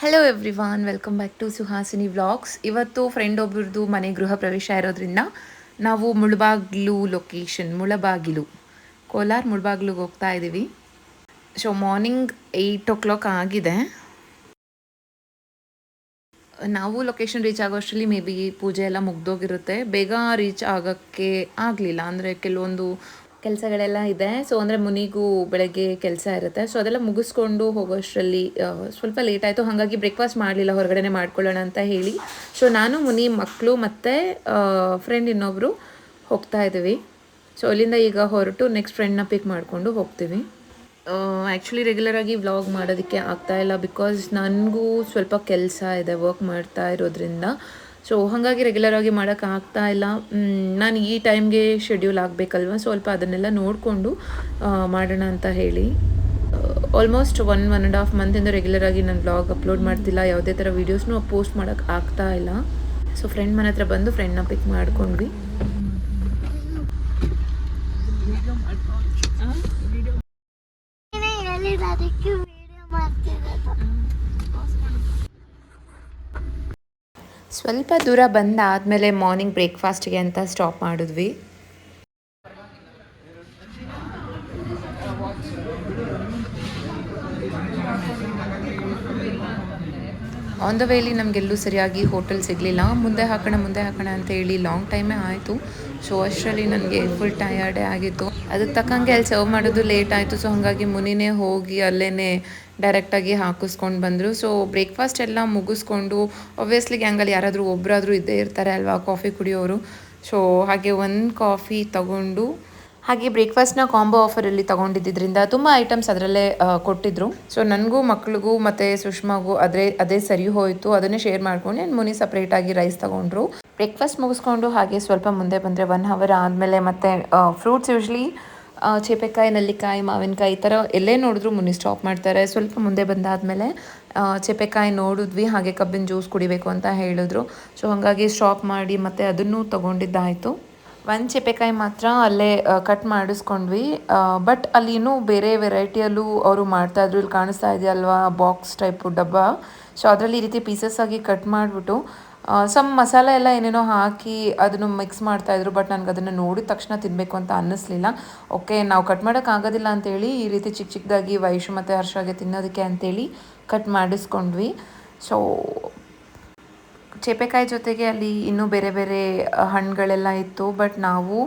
Hello everyone welcome back to Suhasini vlogs ಇವತ್ತು friend ಒಬ್ಬರದ್ದು ಮನೆ ಗೃಹ ಪ್ರವೇಶ ಇರೋದ್ರಿಂದ ನಾವು ಮುಳಬಾಗ್ಲು ಲೊಕೇಶನ್ ಮುಳಬಾಗಿಲು, ಕೋಲಾರ ಮುಳಬಾಗ್ಲಿಗೆ ಹೋಗ್ತಾ ಇದ್ದೀವಿ so morning eight o'clock ಆಗಿದೆ. ನಾವು ಲೊಕೇಶನ್ ರೀಚ್ ಆಗೋ ಅಷ್ಟರಲ್ಲಿ ಮೇ ಬಿ ಪೂಜೆ ಎಲ್ಲ ಮುಗ್ದೋಗಿರುತ್ತೆ. ಬೇಗ ರೀಚ್ ಆಗೋಕ್ಕೆ ಆಗಲಿಲ್ಲ. ಅಂದರೆ ಕೆಲವೊಂದು ಕೆಲಸಗಳೆಲ್ಲ ಇದೆ. ಸೊ ಅಂದರೆ ಮುನಿಗೂ ಬೆಳಗ್ಗೆ ಕೆಲಸ ಇರುತ್ತೆ. ಸೊ ಅದೆಲ್ಲ ಮುಗಿಸ್ಕೊಂಡು ಹೋಗೋಷ್ಟರಲ್ಲಿ ಅಷ್ಟರಲ್ಲಿ ಸ್ವಲ್ಪ ಲೇಟ್ ಆಯಿತು. ಹಾಗಾಗಿ ಬ್ರೇಕ್ಫಾಸ್ಟ್ ಮಾಡಲಿಲ್ಲ. ಹೊರಗಡೆ ಮಾಡ್ಕೊಳ್ಳೋಣ ಅಂತ ಹೇಳಿ. ಸೊ ನಾನು, ಮುನಿ ಮಕ್ಕಳು ಮತ್ತು ಫ್ರೆಂಡ್ ಇನ್ನೊಬ್ಬರು ಹೋಗ್ತಾ ಇದ್ದೀವಿ. ಸೊ ಅಲ್ಲಿಂದ ಈಗ ಹೊರಟು ನೆಕ್ಸ್ಟ್ ಫ್ರೆಂಡ್ನ ಪಿಕ್ ಮಾಡಿಕೊಂಡು ಹೋಗ್ತೀವಿ. ಆ್ಯಕ್ಚುಲಿ ರೆಗ್ಯುಲರಾಗಿ ವ್ಲಾಗ್ ಮಾಡೋದಕ್ಕೆ ಆಗ್ತಾಯಿಲ್ಲ ಬಿಕಾಸ್ ನನಗೂ ಸ್ವಲ್ಪ ಕೆಲಸ ಇದೆ ವರ್ಕ್ ಮಾಡ್ತಾ ಇರೋದ್ರಿಂದ. ಸೊ ಹಾಗಾಗಿ ರೆಗ್ಯುಲರಾಗಿ ಮಾಡೋಕೆ ಆಗ್ತಾ ಇಲ್ಲ. ನಾನು ಈ ಟೈಮ್ಗೆ ಶೆಡ್ಯೂಲ್ ಆಗಬೇಕಲ್ವ? ಸ್ವಲ್ಪ ಅದನ್ನೆಲ್ಲ ನೋಡಿಕೊಂಡು ಮಾಡೋಣ ಅಂತ ಹೇಳಿ. Almost one one and half ಮಂತಿಂದ ರೆಗ್ಯುಲರಾಗಿ ನಾನು ಬ್ಲಾಗ್ ಅಪ್ಲೋಡ್ ಮಾಡ್ತಿಲ್ಲ. ಯಾವುದೇ ಥರ ವೀಡಿಯೋಸ್ನೂ ಪೋಸ್ಟ್ ಮಾಡೋಕ್ಕೆ ಆಗ್ತಾ ಇಲ್ಲ. ಸೊ ಫ್ರೆಂಡ್ ಮನೆ ಹತ್ರ ಬಂದು ಫ್ರೆಂಡ್ನ ಪಿಕ್ ಮಾಡ್ಕೊಂಡ್ವಿ. ಸ್ವಲ್ಪ ದೂರ ಬಂದಾದಮೇಲೆ ಮಾರ್ನಿಂಗ್ ಬ್ರೇಕ್ಫಾಸ್ಟ್ಗೆ ಅಂತ ಸ್ಟಾಪ್ ಮಾಡಿದ್ವಿ. ಆನ್ ದ ವೇಲಿ ನಮಗೆಲ್ಲೂ ಸರಿಯಾಗಿ ಹೋಟೆಲ್ ಸಿಗಲಿಲ್ಲ. ಮುಂದೆ ಹಾಕೋಣ ಮುಂದೆ ಹಾಕೋಣ ಅಂತ ಹೇಳಿ ಲಾಂಗ್ ಟೈಮೇ ಆಯಿತು. ಸೊ ಅಷ್ಟರಲ್ಲಿ ನನಗೆ ಫುಲ್ ಟಯರ್ಡೇ ಆಗಿತ್ತು. ಅದಕ್ಕೆ ತಕ್ಕಂಗೆ ಅಲ್ಲಿ ಸರ್ವ್ ಮಾಡೋದು ಲೇಟ್ ಆಯಿತು. ಸೊ ಹಾಗಾಗಿ ಮುನಿನೇ ಹೋಗಿ ಅಲ್ಲೇ ಡೈರೆಕ್ಟಾಗಿ ಹಾಕಿಸ್ಕೊಂಡು ಬಂದರು. ಸೊ ಬ್ರೇಕ್ಫಾಸ್ಟ್ ಎಲ್ಲ ಮುಗಿಸ್ಕೊಂಡು ಒಬ್ವಿಯಸ್ಲಿ ಗ್ಯಾಂಗಲ್ಲಿ ಯಾರಾದರೂ ಒಬ್ಬರಾದರೂ ಇದ್ದೇ ಇರ್ತಾರೆ ಅಲ್ವಾ ಕಾಫಿ ಕುಡಿಯೋರು. ಸೊ ಹಾಗೆ ಒಂದು ಕಾಫಿ ತಗೊಂಡು ಹಾಗೆ ಬ್ರೇಕ್ಫಾಸ್ಟ್ನ ಕಾಂಬೋ ಆಫರಲ್ಲಿ ತಗೊಂಡಿದ್ದರಿಂದ ತುಂಬ ಐಟಮ್ಸ್ ಅದರಲ್ಲೇ ಕೊಟ್ಟಿದ್ರು. ಸೊ ನನಗೂ, ಮಕ್ಳಿಗೂ ಮತ್ತು ಸುಷ್ಮಾಗೂ ಅದೇ ಅದೇ ಸರಿ ಹೋಯಿತು. ಅದನ್ನೇ ಶೇರ್ ಮಾಡ್ಕೊಂಡು ನಾನು ಮುನಿ ಸಪ್ರೇಟಾಗಿ ರೈಸ್ ತಗೊಂಡ್ರು. ಬ್ರೇಕ್ಫಾಸ್ಟ್ ಮುಗಿಸ್ಕೊಂಡು ಹಾಗೆ ಸ್ವಲ್ಪ ಮುಂದೆ ಬಂದರೆ ಒನ್ ಅವರ್ ಆದಮೇಲೆ ಮತ್ತು ಫ್ರೂಟ್ಸ್ ಯೂಶ್ವಲಿ ಚೇಪೆಕಾಯಿ, ನಲ್ಲಿಕಾಯಿ, ಮಾವಿನಕಾಯಿ ಈ ಥರ ಎಲ್ಲೇ ನೋಡಿದ್ರು ಮುನಿ ಸ್ಟಾಪ್ ಮಾಡ್ತಾರೆ. ಸ್ವಲ್ಪ ಮುಂದೆ ಬಂದಾದಮೇಲೆ ಚೇಪೆಕಾಯಿ ನೋಡಿದ್ವಿ, ಹಾಗೆ ಕಬ್ಬಿನ ಜ್ಯೂಸ್ ಕುಡಿಬೇಕು ಅಂತ ಹೇಳಿದ್ರು. ಸೊ ಹಾಗಾಗಿ ಸ್ಟಾಪ್ ಮಾಡಿ ಮತ್ತೆ ಅದನ್ನು ತೊಗೊಂಡಿದ್ದಾಯಿತು. ಒಂದು ಚೇಪೆಕಾಯಿ ಮಾತ್ರ ಅಲ್ಲೇ ಕಟ್ ಮಾಡಿಸ್ಕೊಂಡ್ವಿ. ಬಟ್ ಅಲ್ಲಿ ಇನ್ನೂ ಬೇರೆ ವೆರೈಟಿಯಲ್ಲೂ ಅವರು ಮಾಡ್ತಾಯಿದ್ರು ಇಲ್ಲಿ ಕಾಣಿಸ್ತಾ ಇದೆಯಲ್ವಾ ಬಾಕ್ಸ್ ಟೈಪು ಡಬ್ಬ. ಸೊ ಅದರಲ್ಲಿ ಈ ರೀತಿ ಪೀಸಸ್ ಆಗಿ ಕಟ್ ಮಾಡಿಬಿಟ್ಟು ಸಮ್ ಮಸಾಲೆ ಎಲ್ಲ ಏನೇನೋ ಹಾಕಿ ಅದನ್ನು ಮಿಕ್ಸ್ ಮಾಡ್ತಾಯಿದ್ರು ಬಟ್ ನನಗೆ ಅದನ್ನು ನೋಡಿದ ತಕ್ಷಣ ತಿನ್ನಬೇಕು ಅಂತ ಅನ್ನಿಸ್ಲಿಲ್ಲ. ಓಕೆ ನಾವು ಕಟ್ ಮಾಡೋಕ್ಕಾಗೋದಿಲ್ಲ ಅಂತೇಳಿ ಈ ರೀತಿ ಚಿಕ್ಕ ಚಿಕ್ಕದಾಗಿ ವೈಶು ಮತ್ತು ಹರ್ಷಾಗೆ ತಿನ್ನೋದಕ್ಕೆ ಅಂತೇಳಿ ಕಟ್ ಮಾಡಿಸ್ಕೊಂಡ್ವಿ. ಸೊ ಚೇಪೆಕಾಯಿ ಜೊತೆಗೆ ಅಲ್ಲಿ ಇನ್ನೂ ಬೇರೆ ಬೇರೆ ಹಣ್ಣುಗಳೆಲ್ಲ ಇತ್ತು. ಬಟ್ ನಾವು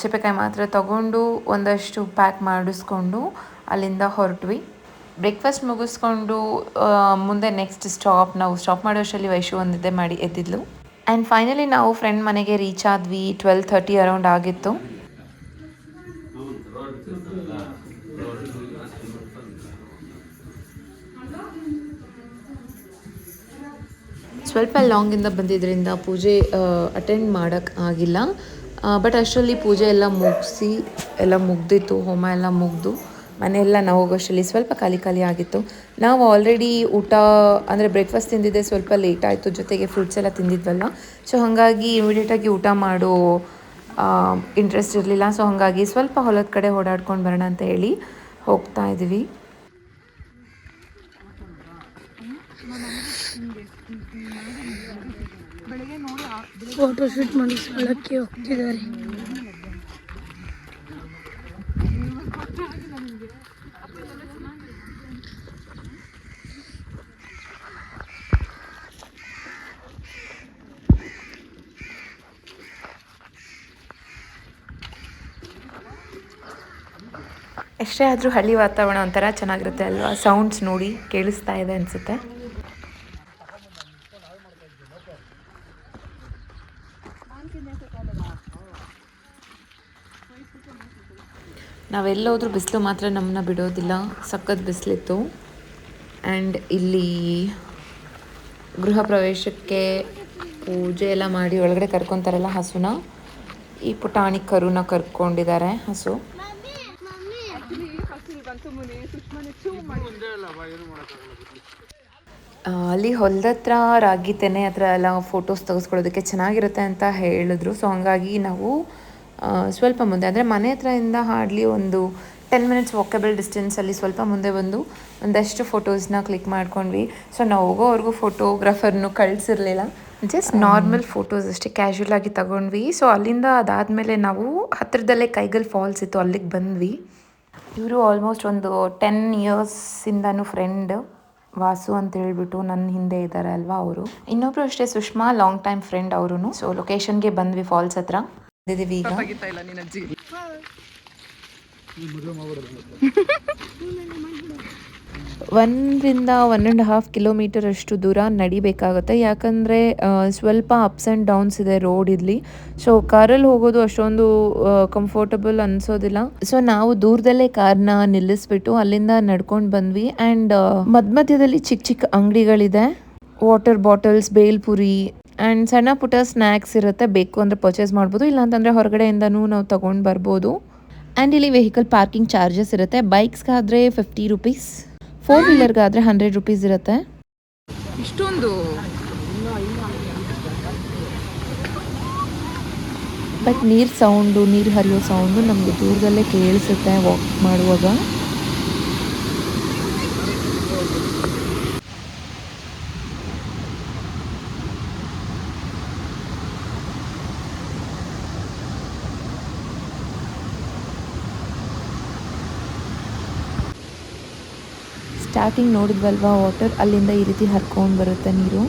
ಚೇಪೆಕಾಯಿ ಮಾತ್ರ ತಗೊಂಡು ಒಂದಷ್ಟು ಪ್ಯಾಕ್ ಮಾಡಿಸ್ಕೊಂಡು ಅಲ್ಲಿಂದ ಹೊರಟ್ವಿ. ಬ್ರೇಕ್ಫಾಸ್ಟ್ ಮುಗಿಸ್ಕೊಂಡು ಮುಂದೆ ನೆಕ್ಸ್ಟ್ ಸ್ಟಾಪ್ ನಾವು ಸ್ಟಾಪ್ ಮಾಡೋಷ್ಟರಲ್ಲಿ ವೈಶು ಒಂದಿದ್ದೆ ಮಾಡಿ ಎದ್ದಿದ್ಲು. ಆ್ಯಂಡ್ ಫೈನಲಿ ನಾವು ಫ್ರೆಂಡ್ ಮನೆಗೆ ರೀಚ್ ಆದ್ವಿ. ಟ್ವೆಲ್ ಥರ್ಟಿ ಅರೌಂಡ್ ಆಗಿತ್ತು. ಸ್ವಲ್ಪ ಲಾಂಗಿಂದ ಬಂದಿದ್ದರಿಂದ ಪೂಜೆ ಅಟೆಂಡ್ ಮಾಡೋಕ್ಕೆ ಆಗಿಲ್ಲ. ಬಟ್ ಅಷ್ಟರಲ್ಲಿ ಪೂಜೆ ಎಲ್ಲ ಮುಗಿಸಿ, ಎಲ್ಲ ಮುಗ್ದಿತ್ತು, ಹೋಮ ಎಲ್ಲ ಮುಗ್ದು, ಮನೆಯೆಲ್ಲ ನಾವು ಹೋಗೋಷ್ಟರಲ್ಲಿ ಸ್ವಲ್ಪ ಖಾಲಿ ಖಾಲಿ ಆಗಿತ್ತು. ನಾವು ಆಲ್ರೆಡಿ ಊಟ, ಅಂದರೆ ಬ್ರೇಕ್ಫಾಸ್ಟ್ ತಿಂದಿದ್ದೆ, ಸ್ವಲ್ಪ ಲೇಟ್ ಆಯಿತು, ಜೊತೆಗೆ ಫ್ರೂಟ್ಸ್ ಎಲ್ಲ ತಿಂದಿದ್ವಲ್ಲ. ಸೊ ಹಾಗಾಗಿ ಇಮಿಡಿಯೇಟಾಗಿ ಊಟ ಮಾಡೋ ಇಂಟ್ರೆಸ್ಟ್ ಇರಲಿಲ್ಲ. ಸೊ ಹಾಗಾಗಿ ಸ್ವಲ್ಪ ಹೊಲದ ಕಡೆ ಓಡಾಡ್ಕೊಂಡು ಬರೋಣ ಅಂತ ಹೇಳಿ ಹೋಗ್ತಾ ಇದ್ದೀವಿ. ಫೋಟೋ ಶೂಟ್ ಮಾಡಿಸ್ಕೊಳ್ಳೋಕ್ಕೆ ಹೋಗ್ತಿದ್ದಾರೆ ಎಷ್ಟೇ ಆದರೂ ಹಳ್ಳಿ ವಾತಾವರಣ ಒಂಥರ ಚೆನ್ನಾಗಿರುತ್ತೆ ಅಲ್ವಾ? ಸೌಂಡ್ಸ್ ನೋಡಿ ಕೇಳಿಸ್ತಾ ಇದೆ ಅನಿಸುತ್ತೆ. ನಾವೆಲ್ಲೋದ್ರೂ ಬಿಸಿಲು ಮಾತ್ರ ನಮ್ಮನ್ನ ಬಿಡೋದಿಲ್ಲ. ಸಖತ್ ಬಿಸಿಲಿತ್ತು. ಆ್ಯಂಡ್ ಇಲ್ಲಿ ಗೃಹ ಪ್ರವೇಶಕ್ಕೆ ಪೂಜೆ ಎಲ್ಲ ಮಾಡಿ ಒಳಗಡೆ ಕರ್ಕೊತಾರಲ್ಲ ಹಸುನ. ಈ ಪುಟಾಣಿ ಕರುನ ಕರ್ಕೊಂಡಿದ್ದಾರೆ ಹಸು. ಅಲ್ಲಿ ಹೊಲದ ರಾಗಿ ತೆನೆ ಹತ್ರ ಎಲ್ಲ ಫೋಟೋಸ್ ತೆಗೆಸ್ಕೊಳ್ಳೋದಕ್ಕೆ ಚೆನ್ನಾಗಿರುತ್ತೆ ಅಂತ ಹೇಳಿದ್ರು. ಸೊ ಹಂಗಾಗಿ ನಾವು ಸ್ವಲ್ಪ ಮುಂದೆ. ಅಂದರೆ ಮನೆ ಹತ್ರದಿಂದ ಹಾರ್ಡ್ಲಿ ಒಂದು ಟೆನ್ ಮಿನಿಟ್ಸ್ ವಾಕೇಬಲ್ ಡಿಸ್ಟೆನ್ಸಲ್ಲಿ ಸ್ವಲ್ಪ ಮುಂದೆ ಬಂದು ಒಂದಷ್ಟು ಫೋಟೋಸ್ನ ಕ್ಲಿಕ್ ಮಾಡ್ಕೊಂಡ್ವಿ. ಸೊ ನಾವು ಹೋಗೋವರೆಗೂ ಫೋಟೋಗ್ರಾಫರ್ನು ಕಳಿಸಿರ್ಲಿಲ್ಲ. ಜಸ್ಟ್ ನಾರ್ಮಲ್ ಫೋಟೋಸ್ ಅಷ್ಟೇ ಕ್ಯಾಶುವಲ್ ಆಗಿ ತಗೊಂಡ್ವಿ. ಸೊ ಅಲ್ಲಿಂದ ಅದಾದಮೇಲೆ ನಾವು ಹತ್ತಿರದಲ್ಲೇ ಕೈಗಲ್ ಫಾಲ್ಸ್ ಇತ್ತು, ಅಲ್ಲಿಗೆ ಬಂದ್ವಿ. ಇವರು ಆಲ್ಮೋಸ್ಟ್ ಒಂದು ಟೆನ್ ಇಯರ್ಸಿಂದನೂ ಫ್ರೆಂಡ್ ವಾಸು ಅಂತ ಹೇಳ್ಬಿಟ್ಟು ನನ್ನ ಹಿಂದೆ ಇದ್ದಾರೆ ಅಲ್ವಾ ಅವರು. ಇನ್ನೊಬ್ರು ಅಷ್ಟೇ ಸುಷ್ಮಾ ಲಾಂಗ್ ಟೈಮ್ ಫ್ರೆಂಡ್ ಅವರು ಸೊ ಲೊಕೇಶನ್ಗೆ ಬಂದ್ವಿ ಫಾಲ್ಸ್ ಹತ್ರ. ಬಂದಿದ್ದೀವಿ ಈಗ. ಒಂದರಿಂದ ಒನ್ ಆ್ಯಂಡ್ ಹಾಫ್ ಕಿಲೋಮೀಟರ್ ಅಷ್ಟು ದೂರ ನಡಿಬೇಕಾಗುತ್ತೆ. ಯಾಕಂದರೆ ಸ್ವಲ್ಪ ಅಪ್ಸ್ ಅಂಡ್ ಡೌನ್ಸ್ ಇದೆ ರೋಡ್ ಇಲ್ಲಿ ಸೊ ಕಾರಲ್ಲಿ ಹೋಗೋದು ಅಷ್ಟೊಂದು ಕಂಫರ್ಟಬಲ್ ಅನ್ಸೋದಿಲ್ಲ. ಸೊ ನಾವು ದೂರದಲ್ಲೇ ಕಾರ್ನ ನಿಲ್ಲಿಸ್ಬಿಟ್ಟು ಅಲ್ಲಿಂದ ನಡ್ಕೊಂಡು ಬಂದ್ವಿ. ಆ್ಯಂಡ್ ಮಧ್ಯ ಮಧ್ಯದಲ್ಲಿ ಚಿಕ್ಕ ಚಿಕ್ಕ ಅಂಗಡಿಗಳಿದೆ. ವಾಟರ್ ಬಾಟಲ್ಸ್ ಬೇಲ್ಪುರಿ ಆ್ಯಂಡ್ ಸಣ್ಣ ಪುಟ್ಟ ಸ್ನ್ಯಾಕ್ಸ್ ಇರುತ್ತೆ. ಬೇಕು ಅಂದರೆ ಪರ್ಚೇಸ್ ಮಾಡ್ಬೋದು. ಇಲ್ಲಾಂತಂದರೆ ಹೊರಗಡೆಯಿಂದನೂ ನಾವು ತೊಗೊಂಡು ಬರ್ಬೋದು. ಆ್ಯಂಡ್ ಇಲ್ಲಿ ವೆಹಿಕಲ್ ಪಾರ್ಕಿಂಗ್ ಚಾರ್ಜಸ್ ಇರುತ್ತೆ. ಬೈಕ್ಸ್ಗಾದರೆ ಫಿಫ್ಟಿ ರುಪೀಸ್ ಫೋರ್ ವೀಲರ್ಗಾದರೆ ಹಂಡ್ರೆಡ್ ರುಪೀಸ್ ಇರುತ್ತೆ. ಇಷ್ಟೊಂದು? ಬಟ್ ನೀರು ಸೌಂಡು ನೀರು ಹರಿಯೋ ಸೌಂಡು ನಮಗೆ ದೂರದಲ್ಲೇ ಕೇಳಿಸುತ್ತೆ ವಾಕ್ ಮಾಡುವಾಗ. ಸ್ಟಾರ್ಟಿಂಗ್ ನೋಡಿದ್ವಲ್ವ ವಾಟರ್ ಅಲ್ಲಿಂದ ಈ ರೀತಿ ಹರ್ಕೊಂಡು ಬರುತ್ತೆ ನೀರು.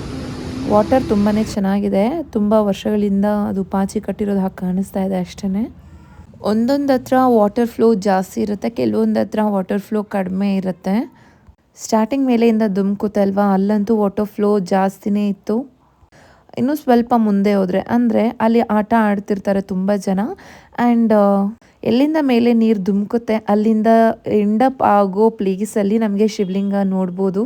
ವಾಟರ್ ತುಂಬಾ ಚೆನ್ನಾಗಿದೆ. ತುಂಬ ವರ್ಷಗಳಿಂದ ಅದು ಪಾಚಿ ಕಟ್ಟಿರೋದು ಹಾಗೆ ಕಾಣಿಸ್ತಾ ಇದೆ ಅಷ್ಟೇ ಒಂದೊಂದು ಹತ್ರ ವಾಟರ್ ಫ್ಲೋ ಜಾಸ್ತಿ ಇರುತ್ತೆ, ಕೆಲವೊಂದು ಹತ್ರ ವಾಟರ್ ಫ್ಲೋ ಕಡಿಮೆ ಇರುತ್ತೆ. ಸ್ಟಾರ್ಟಿಂಗ್ ಮೇಲೆಯಿಂದ ದುಮ್ಕುತ್ತಲ್ವಾ ಅಲ್ಲಂತೂ ವಾಟರ್ ಫ್ಲೋ ಜಾಸ್ತಿನೇ ಇತ್ತು. ಇನ್ನು ಸ್ವಲ್ಪ ಮುಂದೆ ಹೋದರೆ, ಅಂದರೆ ಅಲ್ಲಿ ಆಟ ಆಡ್ತಿರ್ತಾರೆ ತುಂಬ ಜನ. ಆ್ಯಂಡ್ ಎಲ್ಲಿಂದ ಮೇಲೆ ನೀರು ಧುಮ್ಕುತ್ತೆ, ಅಲ್ಲಿಂದ ಎಂಡಪ್ ಆಗೋ ಪ್ಲೇಸಲ್ಲಿ ನಮಗೆ ಶಿವಲಿಂಗ ನೋಡ್ಬೋದು.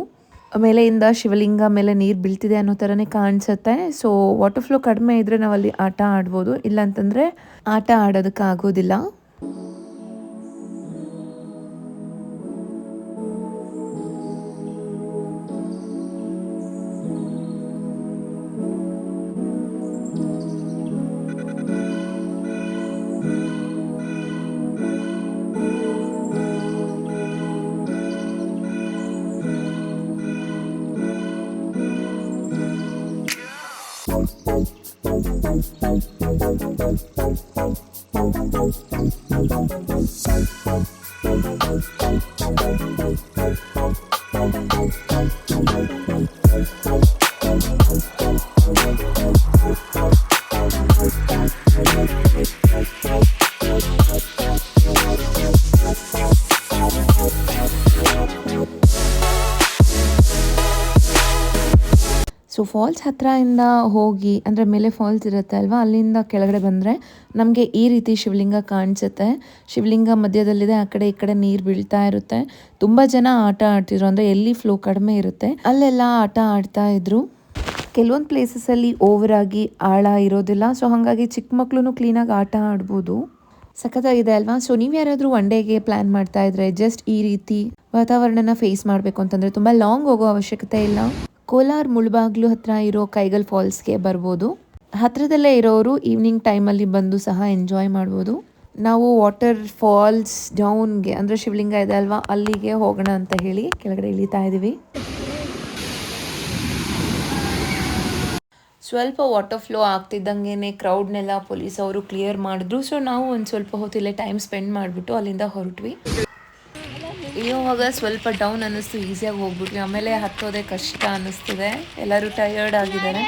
ಮೇಲೆಯಿಂದ ಶಿವಲಿಂಗ ಮೇಲೆ ನೀರು ಬೀಳ್ತಿದೆ ಅನ್ನೋ ಥರನೇ ಕಾಣಿಸುತ್ತೆ. ಸೊ ವಾಟರ್ ಫ್ಲೋ ಕಡಿಮೆ ಇದ್ದರೆ ನಾವು ಅಲ್ಲಿ ಆಟ ಆಡ್ಬೋದು. ಇಲ್ಲಾಂತಂದರೆ ಆಟ ಆಡೋದಕ್ಕೆ Thank ಸೊ ಫಾಲ್ಸ್ ಹತ್ರದಿಂದ ಹೋಗಿ, ಅಂದರೆ ಮೇಲೆ ಫಾಲ್ಸ್ ಇರುತ್ತೆ ಅಲ್ವಾ, ಅಲ್ಲಿಂದ ಕೆಳಗಡೆ ಬಂದರೆ ನಮಗೆ ಈ ರೀತಿ ಶಿವಲಿಂಗ ಕಾಣಿಸುತ್ತೆ. ಶಿವಲಿಂಗ ಮಧ್ಯದಲ್ಲಿದೆ, ಆ ಕಡೆ ಈ ಕಡೆ ನೀರು ಬೀಳ್ತಾ ಇರುತ್ತೆ. ತುಂಬ ಜನ ಆಟ ಆಡ್ತಿದ್ರು, ಅಂದರೆ ಎಲ್ಲಿ ಫ್ಲೋ ಕಡಿಮೆ ಇರುತ್ತೆ, ಅಲ್ಲೆಲ್ಲ ಆಟ ಆಡ್ತಾ ಇದ್ರು. ಕೆಲವೊಂದು ಪ್ಲೇಸಸಲ್ಲಿ ಓವರ್ ಆಗಿ ಆಳ ಇರೋದಿಲ್ಲ ಸೊ ಹಾಗಾಗಿ ಚಿಕ್ಕ ಮಕ್ಕಳು ಕ್ಲೀನಾಗಿ ಆಟ ಆಡ್ಬೋದು. ಸಖತ್ತಾಗಿದೆ ಅಲ್ವಾ? ಸೊ ನೀವು ಯಾರಾದರೂ ಒನ್ ಡೇಗೆ ಪ್ಲ್ಯಾನ್ ಮಾಡ್ತಾ ಇದ್ರೆ ಜಸ್ಟ್ ಈ ರೀತಿ ವಾತಾವರಣನ ಫೇಸ್ ಮಾಡಬೇಕು ಅಂತಂದರೆ ತುಂಬ ಲಾಂಗ್ ಹೋಗೋ ಅವಶ್ಯಕತೆ ಇಲ್ಲ. ಕೋಲಾರ್ ಮುಳ್ಬಾಗ್ಲು ಹತ್ರ ಇರೋ ಕೈಗಲ್ ಫಾಲ್ಸ್ಗೆ ಬರ್ಬೋದು. ಹತ್ರದಲ್ಲೇ ಇರೋರು ಈವ್ನಿಂಗ್ ಟೈಮಲ್ಲಿ ಬಂದು ಸಹ ಎಂಜಾಯ್ ಮಾಡ್ಬೋದು. ನಾವು ವಾಟರ್ ಫಾಲ್ಸ್ ಡೌನ್ಗೆ ಅಂದರೆ ಶಿವಲಿಂಗ ಇದೆ ಅಲ್ವಾ, ಅಲ್ಲಿಗೆ ಹೋಗೋಣ ಅಂತ ಹೇಳಿ ಕೆಳಗಡೆ ಇಳಿತಾ ಇದ್ದೀವಿ. ಸ್ವಲ್ಪ ವಾಟರ್ ಫ್ಲೋ ಆಗ್ತಿದ್ದಂಗೆ ಕ್ರೌಡ್ನೆಲ್ಲ ಪೊಲೀಸ್ ಅವರು ಕ್ಲಿಯರ್ ಮಾಡಿದ್ರು. ಸೊ ನಾವು ಒಂದು ಸ್ವಲ್ಪ ಹೊತ್ತಿಲ್ಲೇ ಟೈಮ್ ಸ್ಪೆಂಡ್ ಮಾಡಿಬಿಟ್ಟು ಅಲ್ಲಿಂದ ಹೊರಟ್ವಿ. ಇಳಿಯುವಾಗ ಸ್ವಲ್ಪ ಡೌನ್ ಅನ್ನಿಸ್ತು ಈಸಿಯಾಗಿ ಹೋಗ್ಬಿಟ್ವಿ. ಆಮೇಲೆ ಹತ್ತೋದೇ ಕಷ್ಟ ಅನ್ನಿಸ್ತಿದೆ. ಎಲ್ಲರೂ ಟಯರ್ಡ್ ಆಗಿದ್ದಾರೆ.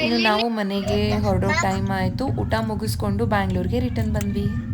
ಇನ್ನು ನಾವು ಮನೆಗೆ ಹೊರಡೋ ಟೈಮ್ ಆಯಿತು. ಊಟ ಮುಗಿಸ್ಕೊಂಡು ಬ್ಯಾಂಗ್ಳೂರಿಗೆ ರಿಟರ್ನ್ ಬಂದ್ವಿ.